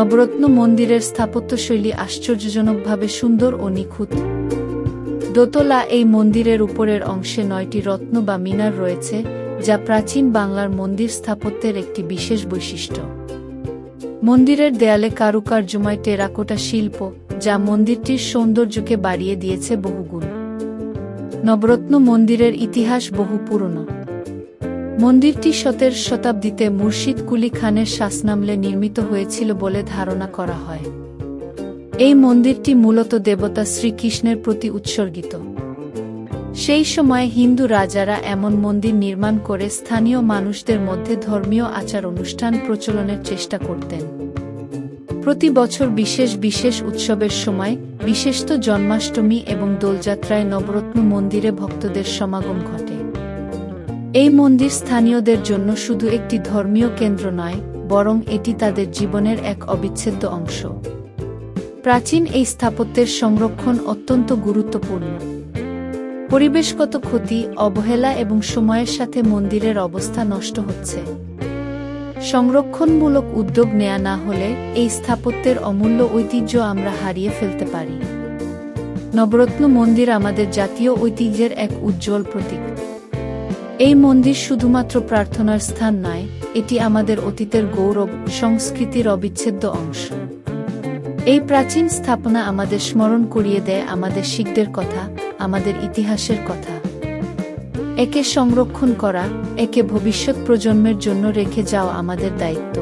নবরত্ন মন্দিরের স্থাপত্যশৈলী আশ্চর্যজনকভাবে সুন্দর ও নিখুঁত। দোতলা এই মন্দিরের উপরের অংশে নয়টি রত্ন বা মিনার রয়েছে, যা প্রাচীন বাংলার মন্দির স্থাপত্যের একটি বিশেষ বৈশিষ্ট্য। মন্দিরের দেয়ালে কারুকার্যময় টেরাকোটা শিল্প, যা মন্দিরটির সৌন্দর্যকে বাড়িয়ে দিয়েছে বহুগুণ। নবরত্ন মন্দিরের ইতিহাস বহু পুরনো। মন্দিরটি সতের শতাব্দীতে মুর্শিদ কুলি খানের শাসনামলে নির্মিত হয়েছিল বলে ধারণা করা হয়। এই মন্দিরটি মূলত দেবতা শ্রীকৃষ্ণের প্রতি উৎসর্গিত। সেই সময় হিন্দু রাজারা এমন মন্দির নির্মাণ করে স্থানীয় মানুষদের মধ্যে ধর্মীয় আচার অনুষ্ঠান প্রচলনের চেষ্টা করতেন। প্রতি বছর বিশেষ বিশেষ উৎসবের সময় বিশেষত জন্মাষ্টমী এবং দোলযাত্রায় নবরত্ন মন্দিরে ভক্তদের সমাগম ঘটে। এই মন্দির স্থানীয়দের জন্য শুধু একটি ধর্মীয় কেন্দ্র নয়, বরং এটি তাদের জীবনের এক অবিচ্ছেদ্য অংশ। প্রাচীন এই স্থাপত্যের সংরক্ষণ অত্যন্ত গুরুত্বপূর্ণ। পরিবেশগত ক্ষতি, অবহেলা এবং সময়ের সাথে মন্দিরের অবস্থা নষ্ট হচ্ছে। সংরক্ষণমূলক উদ্যোগ নেয়া না হলে এই স্থাপত্যের অমূল্য ঐতিহ্য আমরা হারিয়ে ফেলতে পারি। নবরত্ন মন্দির আমাদের জাতীয় ঐতিহ্যের এক উজ্জ্বল প্রতীক। এই মন্দির শুধুমাত্র প্রার্থনার স্থান নয়, এটি আমাদের অতীতের গৌরব, সংস্কৃতির অবিচ্ছেদ্য অংশ। এই প্রাচীন স্থাপনা আমাদের স্মরণ করিয়ে দেয় আমাদের শিখদের কথা, আমাদের ইতিহাসের কথা। একে সংরক্ষণ করা, একে ভবিষ্যৎ প্রজন্মের জন্য রেখে যাওয়া আমাদের দায়িত্ব।